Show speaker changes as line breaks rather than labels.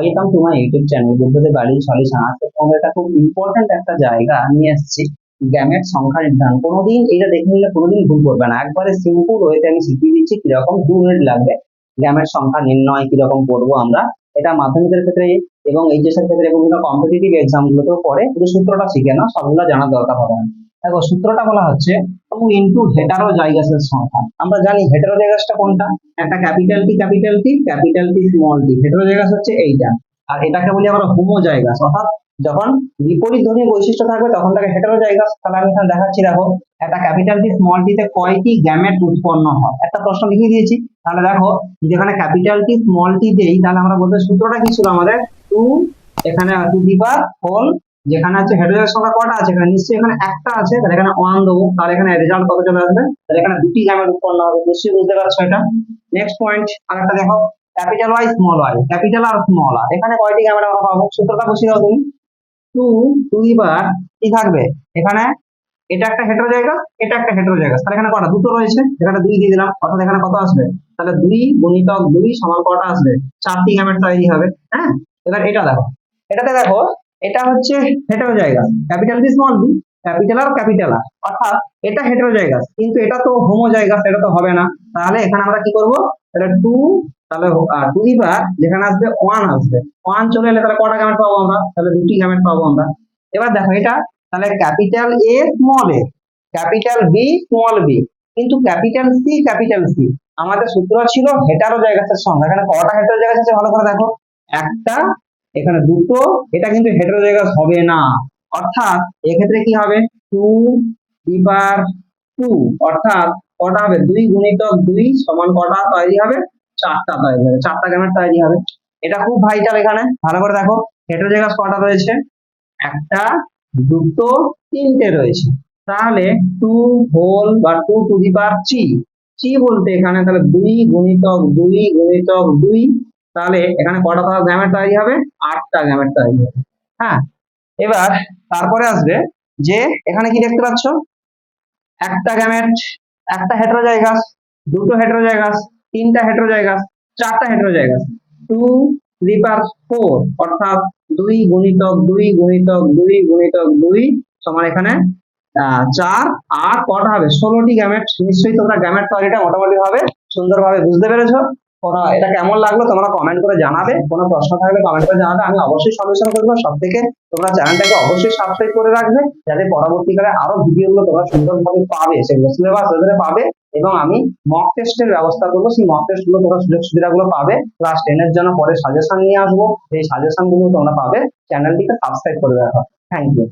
Welcome to my YouTube channel বুদ্ধদের বাড়ি solution আজকে তোমাদের একটা খুব ইম্পর্টেন্ট একটা জায়গা নিয়ে এসেছি, গ্যামেট সংখ্যা নির্ধারণ। কোনোদিন এটা দেখে নিলে কোনোদিন ভুল করবে না। একবারে সিম্পল ওয়েতে আমি শিখিয়ে দিচ্ছি কীরকম দু মিনিট লাগবে গ্যামেট সংখ্যা নির্ণয় কীরকম করব আমরা। এটা মাধ্যমিকের ক্ষেত্রে এবং এইচএসের ক্ষেত্রে বিভিন্ন কম্পিটিটিভ এক্সাম গুলোতেও পড়ে। শুধু সূত্রটা শিখে না সবগুলো জানার দরকার হবে না। দেখো, সূত্রটা বলা হচ্ছে টু ইন্টু হেটারো জাইগাসের সংখ্যা আমরা জানি হেটারো জাইগাসটা কোনটা? একটা capital T capital T capital T small T heterozygous হচ্ছে এইটা। আর এটাকে বলি আমরা হোমো জাইগাস অর্থাৎ যখন বিপরীত ধ্বনির বৈশিষ্ট্য থাকবে, তখন তাকে হেটারো জাইগাস তাহলে আমি এখানে দেখাচ্ছি, দেখো, একটা ক্যাপিটাল টি স্মল টিতে কয়টি গ্যামেট উৎপন্ন হয়? একটা প্রশ্ন লিখে দিয়েছি। তাহলে দেখো, যেখানে ক্যাপিটাল টি স্মল টি দেই, তাহলে আমরা বলতে সূত্রটা কি ছিল আমাদের? টু এখানে টু দি পাওয়ার হোল যেখানে আছে হেডারের সংখ্যা কটা আছে? এখানে নিশ্চয়ই এখানে একটা আছে, তাহলে এখানে ওয়ান দেবো। তাহলে এখানে রেজাল্ট কত চলে আসবে? তাহলে এখানে দুটি গ্যামেট উৎপন্ন হবে, নিশ্চয়ই বুঝতে পারছ এটা? নেক্সট পয়েন্ট আরেকটা দেখো capital Y small Y capital R small R এখানে কয়টি গ্যামেট আমরা পাবো? সূত্রটা বসিয়ে দাও তুমি। টু টু দি পাওয়ার কি থাকবে? এখানে এটা একটা হেটারো জায়গা এটা একটা হেটারো জায়গা তাহলে এখানে কটা? দুটো রয়েছে। এখানে দুই দিয়ে দিলাম, অর্থাৎ এখানে কত আসবে? তাহলে দুই গুণিতক দুই সমান কটা আসবে? চারটি গ্যামেট তৈরি হবে হ্যাঁ? এবার এটা দেখো, এটাতে দেখো এটা হচ্ছে heterozygous capital B small B capital R capital R অর্থাৎ এটা হেটারো জায়গা কিন্তু এটা তো হোমো জায়গা এটা তো হবে না। তাহলে এখানে আমরা কি করব? তাহলে টু তাহলে টু দি পাওয়ার যেখানে আসবে ওয়ান আসবে। ওয়ান চলে এলে তাহলে কটা গ্যামেট পাবো আমরা? তাহলে দুটি গ্যামেট পাবো আমরা। এবার দেখো এটা, তাহলে capital A small A capital B small B কিন্তু ক্যাপিটাল সি ক্যাপিটাল সি আমাদের সূত্র ছিল হেটারো জায়গার সংখ্যা। এখানে কটা হেটারো জায়গা আছে ভালো করে দেখো। একটা এখানে দুটো, এটা কিন্তু হেটারো জায়গা হবে না। অর্থাৎ এক্ষেত্রে কি হবে? টু ডিপার টু অর্থাৎ কটা হবে? দুই গুণিতক দুই সমান কটা তৈরি হবে? চারটা তৈরি হবে। চারটা গ্রামের তৈরি হবে? এটা খুব ভাইটাল এখানে। ভালো করে দেখো হেটারো জায়গা কটা রয়েছে? একটা, দুটো, তিনটে রয়েছে। তাহলে টু হোল বা two to the power three three বলতে এখানে তাহলে দুই গুণিতক দুই গুণিতক দুই তাহলে এখানে কটা গ্রামের তৈরি হবে? আটটা গ্রামের তৈরি হবে। হ্যাঁ এবার তারপরে আসবে যে এখানে কি দেখতে পাচ্ছ? একটা গ্যামেট একটা হেটেরোজাইগাস দুটো হেটেরোজাইগাস তিনটা হেটেরোজাইগাস চারটা হেটেরোজাইগাস টু রিপার ফোর অর্থাৎ দুই গুণিতক দুই গুণিতক দুই গুণিতক দুই সমান এখানে চার, আর কটা হবে? ষোলোটি গ্যামেট নিশ্চয়ই তোমরা গ্যামেট তৈরিটা মোটামুটি ভাবে সুন্দরভাবে বুঝতে পেরেছ। এটা কেমন লাগল তোমরা কমেন্ট করে জানাবে। কোনো প্রশ্ন থাকলে কমেন্ট করে জানাবে। আমি অবশ্যই সলিউশন করব। সব থেকে তোমরা চ্যানেলটাকে অবশ্যই সাবস্ক্রাইব করে রাখবে। যাতে পরবর্তীকালে আরও ভিডিওগুলো তোমরা সুন্দরভাবে পাবে। সেগুলো সিলেবাস ওদের পাবে। এবং আমি মক টেস্টের ব্যবস্থা করব। সেই মক টেস্টগুলো তোমরা সুযোগ সুবিধাগুলো পাবে। ক্লাস টেন এর জন্য পরে সাজেশন নিয়ে আসব। সেই সাজেশনগুলো তোমরা পাবে। চ্যানেলটিকে সাবস্ক্রাইব করে রাখো। Thank you